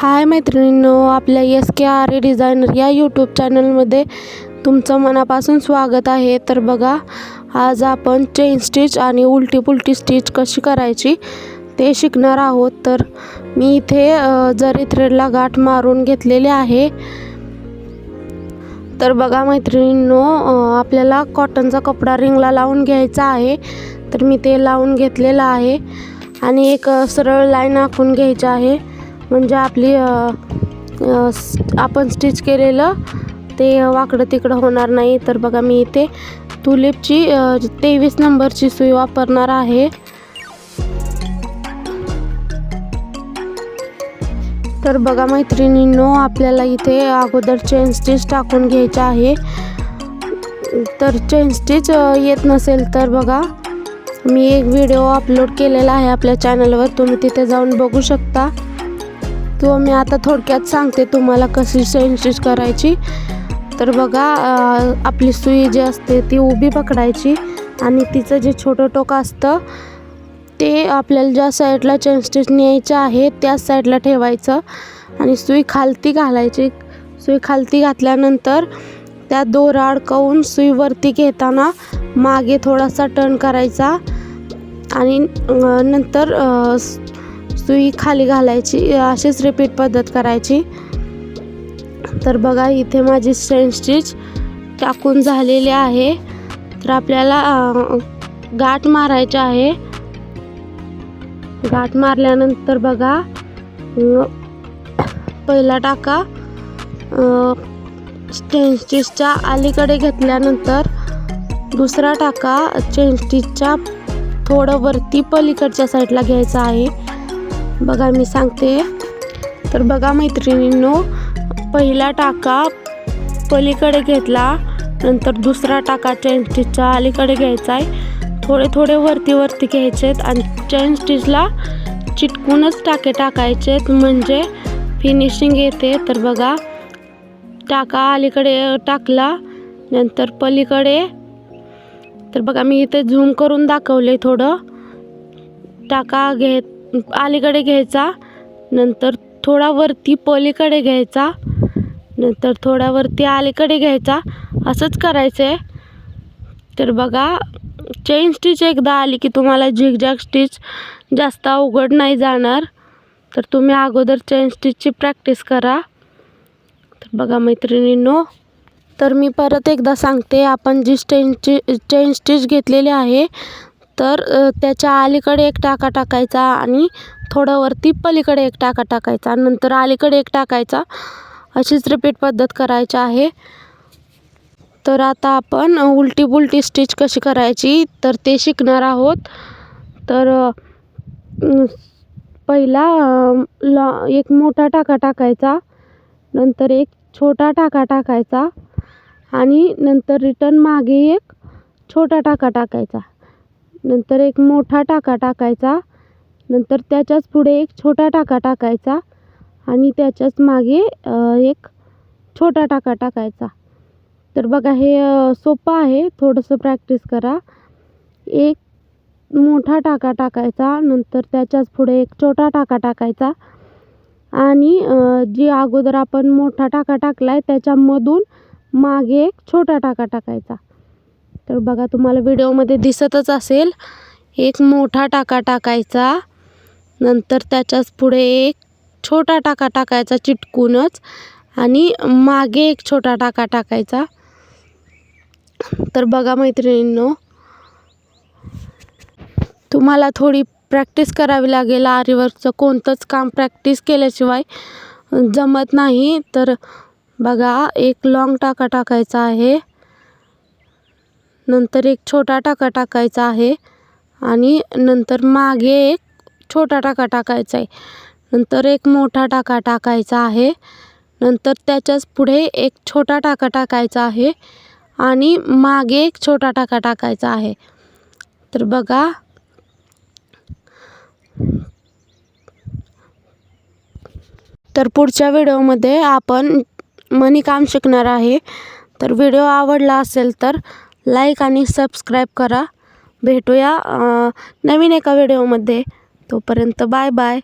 हाय मैत्रिणींनो आपल्या S K R A designer या यूट्यूब चॅनलमध्ये तुमचं मनापासून स्वागत आहे. तर बघा आज आपण चेन स्टिच आणि उलटी पुलटी स्टिच कशी करायची ते शिकणार आहोत. तर मी इथे जरी थ्रेडला गाठ मारून घेतलेले आहे. तर बघा मैत्रिणींनो आपल्याला कॉटनचा कपडा रिंगला लावून घ्यायचा आहे. तर मी ते लावून घेतलेलं आहे. आणि एक सरळ लाईन आखून घ्यायची आहे. म्हणजे आपली आपण स्टिच केलेलं ते वाकडं तिकडं होणार नाही. तर बघा मी इथे तुलिपची तेवीस नंबरची सुई वापरणार आहे. तर बघा मैत्रिणींनो आपल्याला इथे अगोदर चेन स्टिच टाकून घ्यायचं आहे. तर चेन स्टिच येत नसेल तर बघा मी एक व्हिडिओ अपलोड केलेला आहे आपल्या चॅनलवर तुम्ही तिथे जाऊन बघू शकता. किंवा मी आता थोडक्यात सांगते तुम्हाला कशी चेन स्टिच करायची. तर बघा आपली सुई जी असते ती उभी पकडायची आणि तिचं जे छोटं टोक असतं ते आपल्याला ज्या साईडला चेन स्टिच न्यायचं आहे त्याच साईडला ठेवायचं आणि सुई खालती घालायची. सुई खालती घातल्यानंतर त्या दोरा अडकवून सुई वरती घेताना मागे थोडासा टर्न करायचा आणि नंतर वस्तू ही खाली घालायची अशीच रिपीट पद्धत करायची. तर बघा इथे माझी चेन स्टिच टाकून झालेली आहे. तर आपल्याला गाठ मारायची आहे. गाठ मारल्यानंतर बघा पहिला टाका. चेन स्टिचच्या अलीकडे घेतल्यानंतर दुसरा टाका. चेन स्टिचच्या थोडं वरती पलीकडच्या साईडला घ्यायचा आहे. बघा मी सांगते. तर बघा मैत्रिणींनो पहिला टाका पलीकडे घेतला नंतर दुसरा टाका चेन स्टिचच्या अलीकडे घ्यायचा आहे. थोडे थोडे वरती वरती घ्यायचे आहेत आणि चेन स्टिचला चिटकूनच टाके टाकायचे आहेत म्हणजे फिनिशिंग येते. तर बघा टाका अलीकडे टाकला नंतर पलीकडे. तर बघा मी इथे झूम करून दाखवले थोडं. टाका घेत अलीकडे घ्यायचा नंतर थोडा वरती पलीकडे घ्यायचा नंतर थोडा वरती अलीकडे घ्यायचा. असंच करायचं आहे तर बघा चेन स्टिच एकदा आली की तुम्हाला झिगझॅग स्टिच जास्त अवघड नाही जाणार. तर तुम्ही अगोदर चेन स्टिचची प्रॅक्टिस करा. तर बघा मैत्रिणींनो तर मी परत एकदा सांगते आपण जी स्टेनची चेन स्टिच घेतलेली आहे तर त्याच्या अलीकडे एक टाका टाकायचा आणि थोडं वरती पलीकडे एक टाका टाकायचा. नंतर अलीकडे एक टाकायचा. अशीच रिपीट पद्धत करायची आहे. तर आता आपण उलटी बुलटी स्टिच कशी करायची तर ते शिकणार आहोत. तर पहिला लॉ एक मोठा टाका टाकायचा. नंतर एक छोटा टाका टाकायचा. आणि नंतर रिटर्न मागे एक छोटा टाका टाकायचा. नंतर एक मोठा टाका टाकायचा. नंतर त्याच्याच पुढे एक छोटा टाका टाकायचा. आणि त्याच्याच मागे एक छोटा टाका टाकायचा. तर बघा हे सोपं आहे. थोडंसं प्रॅक्टिस करा. एक मोठा टाका टाकायचा. नंतर त्याच्याच पुढे एक छोटा टाका टाकायचा. आणि जे जी अगोदर आपण मोठा टाका टाकला आहे त्याच्यामधून मागे एक छोटा टाका टाकायचा. तर बघा तुम्हाला व्हिडिओमध्ये दिसतच असेल एक मोठा टाका टाकायचा. नंतर त्याच्याच पुढे एक छोटा टाका टाकायचा चिटकूनच आणि मागे एक छोटा टाका टाकायचा. तर बघा मैत्रिणींनो तुम्हाला थोडी प्रॅक्टिस करावी लागेल. आरीवर्कचं कोणतंच काम प्रॅक्टिस केल्याशिवाय जमत नाही. तर बघा एक लाँग टाका टाकायचा आहे. नंतर एक छोटा टाका टाकायचा आहे आणि नंतर मागे एक छोटा टाका टाकायचा आहे. नंतर एक मोठा टाका टाकायचा आहे. नंतर त्याच्याच पुढे एक छोटा टाका टाकायचा आहे आणि मागे एक छोटा टाका टाकायचा आहे. तर बघा. तर पुढच्या व्हिडिओमध्ये आपण मणिकाम शिकणार आहे. तर व्हिडिओ आवडला असेल तर लाईक आणि सबस्क्राईब करा. भेटूया नवीन एका व्हिडिओमध्ये. तोपर्यंत बाय बाय.